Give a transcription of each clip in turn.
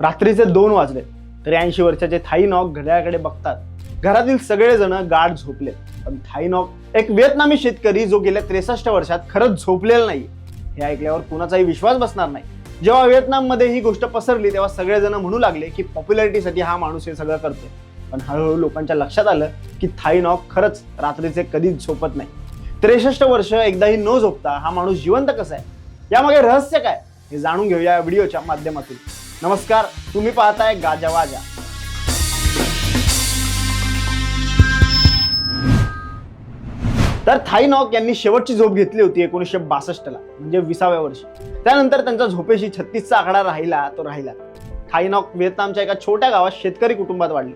रात्रीचे दोन वाजले. तरी ऐंशी वर्षाचे थाई नॉक घड्याळाकडे बघतात. घरातील सगळेजण गाढ झोपले. पण थाई नॉक एक व्हिएतनामी शेतकरी जो गेल्या त्रेसष्ट वर्षात खरंच झोपलेला नाही. हे ऐकल्यावर कुणाचाही विश्वास बसणार नाही. जेव्हा व्हिएतनाममध्ये ही गोष्ट पसरली तेव्हा सगळेजण म्हणू लागले की पॉप्युलॅरिटीसाठी हा माणूस हे सगळं करतो पण हळूहळू लोकांच्या लक्षात आलं की थाई नॉक खरंच रात्रीचे कधीच झोपत नाही. त्रेसष्ट वर्ष एकदाही न झोपता हा माणूस जिवंत कसा आहे? यामागे रहस्य काय? हे जाणून घेऊया या व्हिडिओच्या माध्यमातून. नमस्कार तुम्ही पाहताय गाजावाजा तर थाईनॉक यांनी शेवटची झोप घेतली होती एकोणीसशे बासष्टला म्हणजे विसाव्या वर्षी. त्यानंतर त्यांचा झोपेशी छत्तीसचा आकडा राहिला तो राहिला. थाईनॉक व्हिएतनामच्या एका छोट्या गावात शेतकरी कुटुंबात वाढले.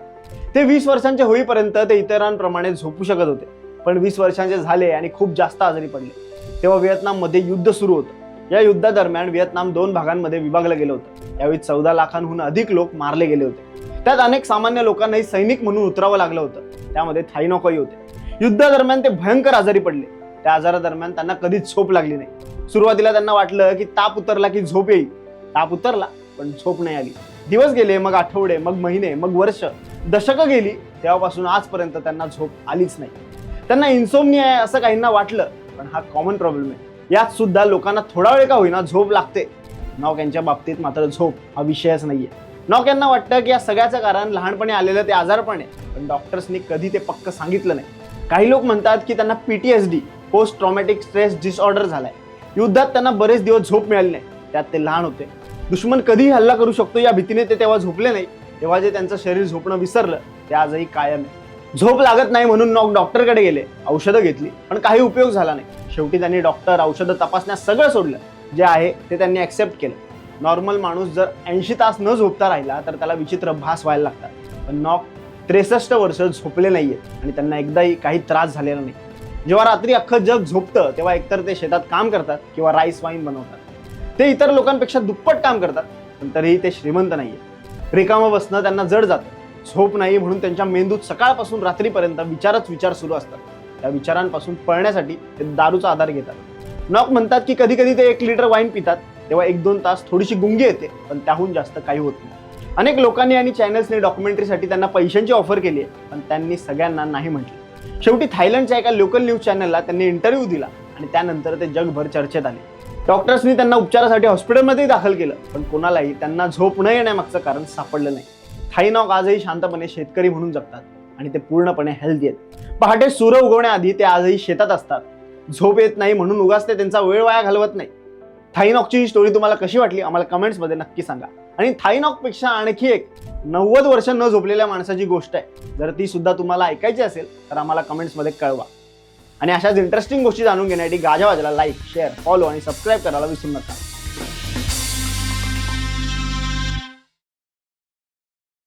ते वीस वर्षांचे होईपर्यंत ते इतरांप्रमाणे झोपू शकत होते. पण वीस वर्षांचे झाले आणि खूप जास्त आजारी पडले. तेव्हा व्हिएतनाममध्ये युद्ध सुरू होतं. या युद्धादरम्यान व्हिएतनाम दोन भागांमध्ये विभागलं गेलं होतं. यावेळी चौदा लाखांहून अधिक लोक मारले गेले होते. त्यात अनेक सामान्य लोकांनाही सैनिक म्हणून उतरावं लागलं होतं. त्यामध्ये थाईनॉकही होते. युद्धादरम्यान ते भयंकर आजारी पडले. त्या आजारादरम्यान त्यांना कधीच झोप लागली नाही. सुरुवातीला त्यांना वाटलं की ताप उतरला की झोप येईल. ताप उतरला पण झोप नाही आली. दिवस गेले मग आठवडे मग महिने मग वर्ष. दशकं गेली तेव्हापासून आजपर्यंत त्यांना झोप आलीच नाही. त्यांना इन्सोमनी आहे असं काहींना वाटलं पण हा कॉमन प्रॉब्लेम आहे. यात सुद्धा लोकांना थोडा वेळ का होईना झोप लागते. नॉक यांच्या बाबतीत मात्र झोप हा विषयच नाहीये. नॉक यांना वाटतं की या सगळ्याचं कारण लहानपणी आलेलं ते आजारपण आहे. पण डॉक्टर्सनी कधी ते पक्क सांगितलं नाही. काही लोक म्हणतात की त्यांना PTSD post traumatic stress disorder झालाय. युद्धात त्यांना बरेच दिवस झोप मिळाली नाही. त्यात ते लहान होते. दुश्मन कधीही हल्ला करू शकतो या भीतीने ते तेव्हा झोपले नाही. तेव्हा जे त्यांचं शरीर झोपणं विसरलं ते आजही कायम आहे. झोप लागत नाही म्हणून नॉक डॉक्टरकडे गेले. औषधं घेतली पण काही उपयोग झाला नाही. शेवटी त्यांनी डॉक्टर औषधं तपासण्यास सगळं सोडलं. जे आहे ते त्यांनी ॲक्सेप्ट केलं. नॉर्मल माणूस जर ऐंशी तास न झोपता राहिला तर त्याला विचित्र भास व्हायला लागतात. पण नॉक त्रेसष्ट वर्ष झोपले नाही आहेत आणि त्यांना एकदाही काही त्रास झालेला नाही. जेव्हा रात्री अख्खं जग झोपतं तेव्हा एकतर ते शेतात काम करतात किंवा राईस वाईन बनवतात. ते इतर लोकांपेक्षा दुप्पट काम करतात पण तरीही ते श्रीमंत नाहीये रिकामं बसणं त्यांना जड जातं. झोप नाही म्हणून त्यांच्या मेंदूत सकाळपासून रात्रीपर्यंत विचारच विचार सुरू असतात. त्या विचारांपासून पळण्यासाठी ते दारूचा आधार घेतात. नॉक म्हणतात की कधी कधी ते एक लिटर वाईन पितात तेव्हा एक दोन तास थोडीशी गुंगी येते पण त्याहून जास्त काही होत नाही. अनेक लोकांनी आणि चॅनल्सने डॉक्युमेंटरीसाठी त्यांना पैशांची ऑफर केली आहे पण त्यांनी सगळ्यांना नाही म्हटले. शेवटी थायलंडच्या एका लोकल न्यूज चॅनलला त्यांनी इंटरव्ह्यू दिला आणि त्यानंतर ते जगभर चर्चेत आले. डॉक्टर्सनी त्यांना उपचारासाठी हॉस्पिटलमध्ये दाखल केलं पण कोणालाही त्यांना झोप न येण्यामागचं कारण सापडलं नाही. थाईनॉक आजही शांतपणे शेतकरी म्हणून जगतात आणि ते पूर्णपणे हेल्दी आहेत. पहाटे सूर्य उगवण्याआधी ते आजही शेतात असतात. झोप येत नाही म्हणून उगाच ते त्यांचा वेळ वाया घालवत नाही. थाईनॉकची ही स्टोरी तुम्हाला कशी वाटली आम्हाला कमेंट्समध्ये नक्की सांगा. आणि थाईनॉकपेक्षा आणखी एक नव्वद वर्ष न झोपलेल्या माणसाची गोष्ट आहे. जर ती सुद्धा तुम्हाला ऐकायची असेल तर आम्हाला कमेंट्समध्ये कळवा. आणि अशाच इंटरेस्टिंग गोष्टी जाणून घेण्यासाठी गाजावाजाला लाईक शेअर फॉलो आणि सबस्क्राईब करायला विसरू नका.